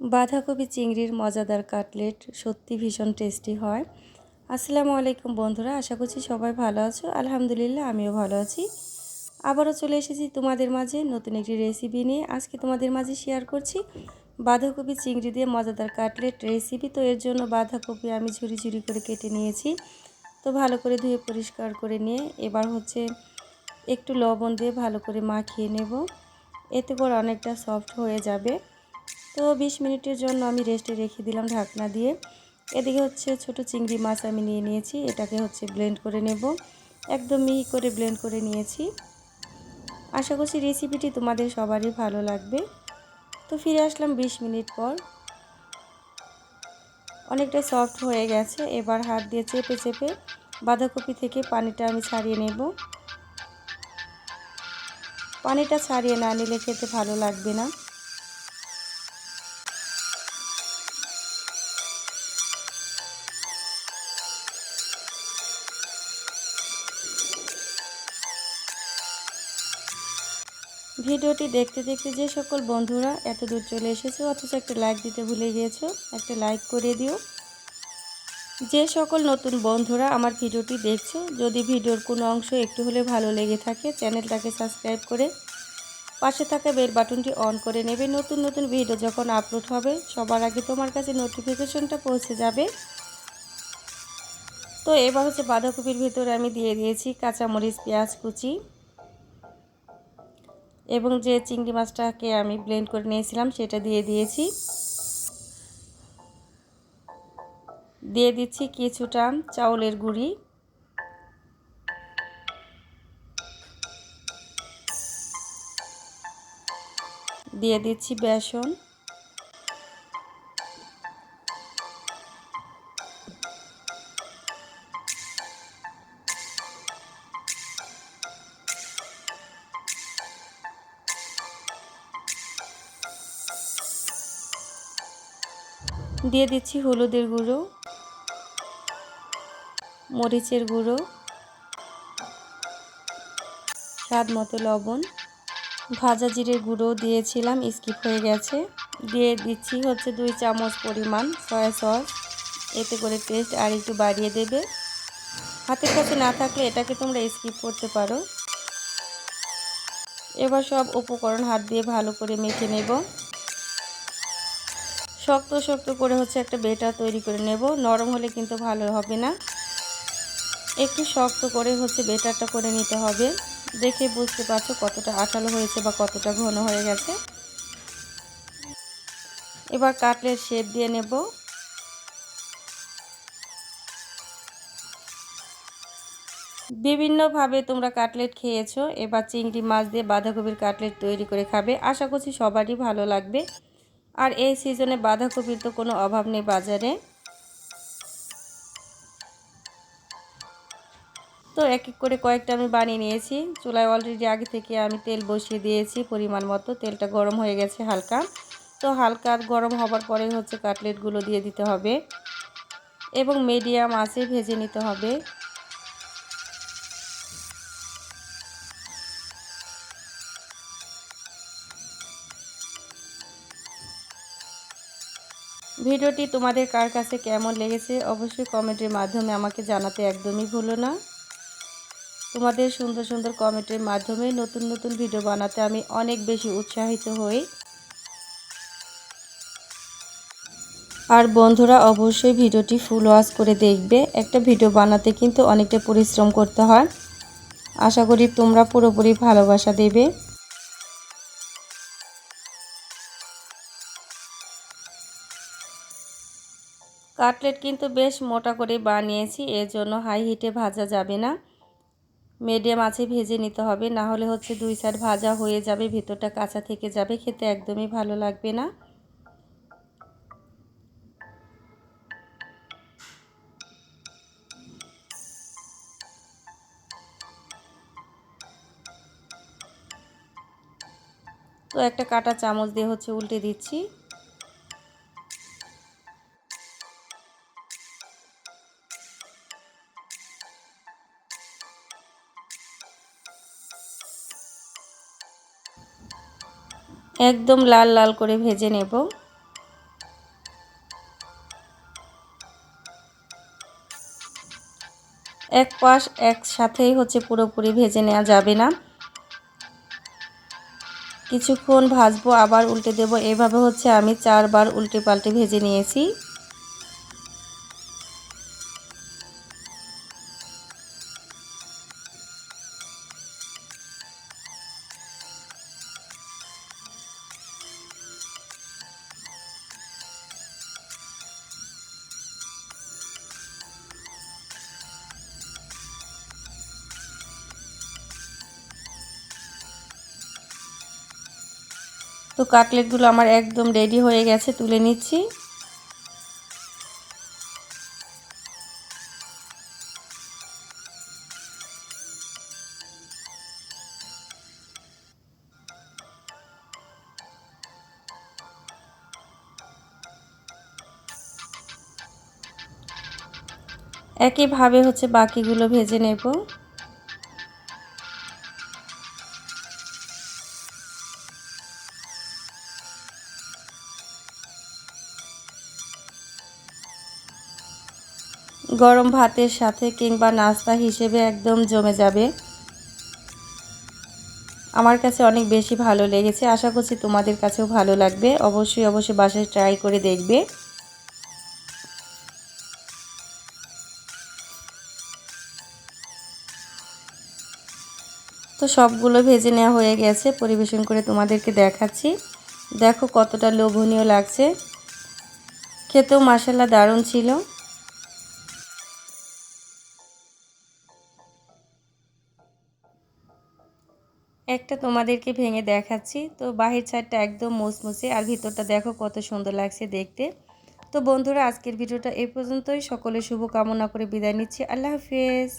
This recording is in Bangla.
বাঁধাকপি চিংড়ির মজাদার কাটলেট সত্যি ভীষণ টেস্টি হয়। আসসালামু আলাইকুম বন্ধুরা, আশা করছি সবাই ভালো আছো। আলহামদুলিল্লাহ, আমিও ভালো আছি। আবারও চলে এসেছি তোমাদের মাঝে নতুন একটি রেসিপি নিয়ে। আজকে তোমাদের মাঝে শেয়ার করছি বাঁধাকপি চিংড়ি দিয়ে মজাদার কাটলেট রেসিপি তো এর জন্য বাঁধাকপি আমি ঝুরি ঝুরি করে কেটে নিয়েছি। তো ভালো করে ধুয়ে পরিষ্কার করে নিয়ে এবার হচ্ছে একটু লবণ দিয়ে ভালো করে মাখিয়ে নেব। এতে করে অনেকটা সফট হয়ে যাবে। তো বিশ মিনিটের জন্য আমি রেস্টে রেখে দিলাম ঢাকনা দিয়ে। এদিকে হচ্ছে ছোট চিংড়ি মাছ আমি নিয়ে নিয়েছি, এটাকে হচ্ছে ব্লেন্ড করে নেব। একদম মিহি করে ব্লেন্ড করে নিয়েছি। আশা করছি রেসিপিটি তোমাদের সবারই ভালো লাগবে। তো ফিরে আসলাম বিশ মিনিট পর। অনেকটা সফট হয়ে গেছে, এবার হাত দিয়ে চেপে চেপে বাঁধাকপি থেকে পানিটা আমি ছাড়িয়ে নেব। পানিটা ছাড়িয়ে না নিলে খেতে ভালো লাগবে না। ভিডিওটি দেখতে দেখতে যে সকল বন্ধুরা এত দূর চলে এসেছ, অথচ একটা লাইক দিতে ভুলে গিয়েছো, একটা লাইক করে দিও। যে সকল নতুন বন্ধুরা আমার ভিডিওটি দেখছ, যদি ভিডিওর কোনো অংশ একটু হলে ভালো লেগে থাকে, চ্যানেলটাকে সাবস্ক্রাইব করে পাশে থাকা বেল বাটনটি অন করে নেবে। নতুন নতুন ভিডিও যখন আপলোড হবে, সবার আগে তোমার কাছে নোটিফিকেশনটা পৌঁছে যাবে। তো এবার হচ্ছে বাঁধাকপির ভিতরে আমি দিয়ে দিয়েছি কাঁচামরিচ, পেঁয়াজ কুচি। এবং যে চিংড়ি মাছটাকে আমি ব্লেন্ড করে নিয়েছিলাম, সেটা দিয়ে দিয়েছি। দিয়ে দিচ্ছি কিছুটা চাউলের গুঁড়ি। দিয়ে দিচ্ছি বেসন। দিয়ে দিচ্ছি হলুদের গুঁড়ো, মরিচের গুঁড়ো, স্বাদ মতো লবণ, ভাজা জিরের গুঁড়ো দিয়েছিলাম, স্কিপ হয়ে গেছে। দিয়ে দিচ্ছি হচ্ছে দুই চামচ পরিমাণ সয়া সস, এতে করে টেস্ট আর একটু বাড়িয়ে দেবে। হাতের কাছে না থাকলে এটাকে তোমরা স্কিপ করতে পারো। এবার সব উপকরণ হাত দিয়ে ভালো করে মেখে নেব। শক্ত শক্ত করে হচ্ছে একটা বেটার তৈরি করে নেব। নরম হলে কিন্তু ভালো হবে না। একটু শক্ত করে হচ্ছে বেটারটা করে নিতে হবে। দেখে বুঝতে পারছ কতটা আঠালো হয়েছে বা কতটা ঘন হয়ে গেছে। এবার কাটলের শেপ দিয়ে নেব। বিভিন্নভাবে তোমরা কাটলেট খেয়েছো। এবার চিংড়ি মাছ দিয়ে বাঁধাকপির কাটলেট তৈরি করে খাবে। আশা করছি সবারই ভালো লাগবে। আর এই সিজনে বাঁধাকপির তো কোনো অভাব নেই বাজারে। তো এক এক করে কয়েকটা আমি বানিয়ে নিয়েছি। চুলায় অলরেডি আগে থেকে আমি তেল বসিয়ে দিয়েছি পরিমাণ মতো। তেলটা গরম হয়ে গেছে হালকা। তো হালকা গরম হবার পরে হচ্ছে কাটলেটগুলো দিয়ে দিতে হবে। এবং মিডিয়াম আছে, ভেজে নিতে হবে। ভিডিওটি তোমাদের কার কাছে কেমন লেগেছে অবশ্যই কমেন্টের মাধ্যমে আমাকে জানাতে একদমই ভুলো না। তোমাদের সুন্দর সুন্দর কমেন্টের মাধ্যমে নতুন নতুন ভিডিও বানাতে আমি অনেক বেশি উৎসাহিত হই। আর বন্ধুরা অবশ্যই ভিডিওটি ফুল ওয়াশ করে দেখবে। একটা ভিডিও বানাতে কিন্তু অনেকটা পরিশ্রম করতে হয়। আশা করি তোমরা পুরোপুরি ভালোবাসা দেবে। কাটলেট কিন্তু বেশ মোটা করে বানিয়েছি, এর জন্য হাই হিটে ভাজা যাবে না। মিডিয়াম আছে, ভেজে নিতে হবে, না হলে হচ্ছে দুই সাইড ভাজা হয়ে যাবে, ভেতরটা কাঁচা থেকে যাবে, খেতে একদমই ভালো লাগবে না। তো একটা কাটা চামচ দিয়ে হচ্ছে উল্টে দিচ্ছি। একদম লাল লাল করে ভেজে নেব। এক পাশ একসাথেই হচ্ছে পুরোপুরি ভেজে নেওয়া যাবে না। কিছুক্ষণ ভাজবো, আবার উল্টে দেব। এভাবে হচ্ছে আমি চারবার উল্টে পাল্টে ভেজে নিয়েছি। তো কাটলেটগুলো আমার একদম রেডি হয়ে গেছে তুলে নিচ্ছি। একইভাবে হচ্ছে বাকিগুলো ভেজে নেব। গরম ভাতের সাথে কিংবা নাস্তা হিসেবে একদম জমে যাবে। আমার কাছে অনেক বেশি ভালো লেগেছে। আশা করছি তোমাদের কাছেও ভালো লাগবে। অবশ্যই অবশ্যই বাসায় ট্রাই করে দেখবে। তো সবগুলো ভেজে নেওয়া হয়ে গেছে। পরিবেশন করে তোমাদেরকে দেখাচ্ছি। দেখো কতটা লোভনীয় লাগছে। খেতেও মাসাল্লা দারুণ ছিল। একটা তোমাদেরকে ভেঙে দেখাচ্ছি। তো বাহির ছাদটা একদম মুসমুসে আর ভিতরটা দেখো কত সুন্দর লাগছে দেখতে। তো বন্ধুরা, আজকের ভিডিওটা এই পর্যন্তই। সকলে শুভকামনা করে বিদায় নিচ্ছি। আল্লাহ হাফিজ।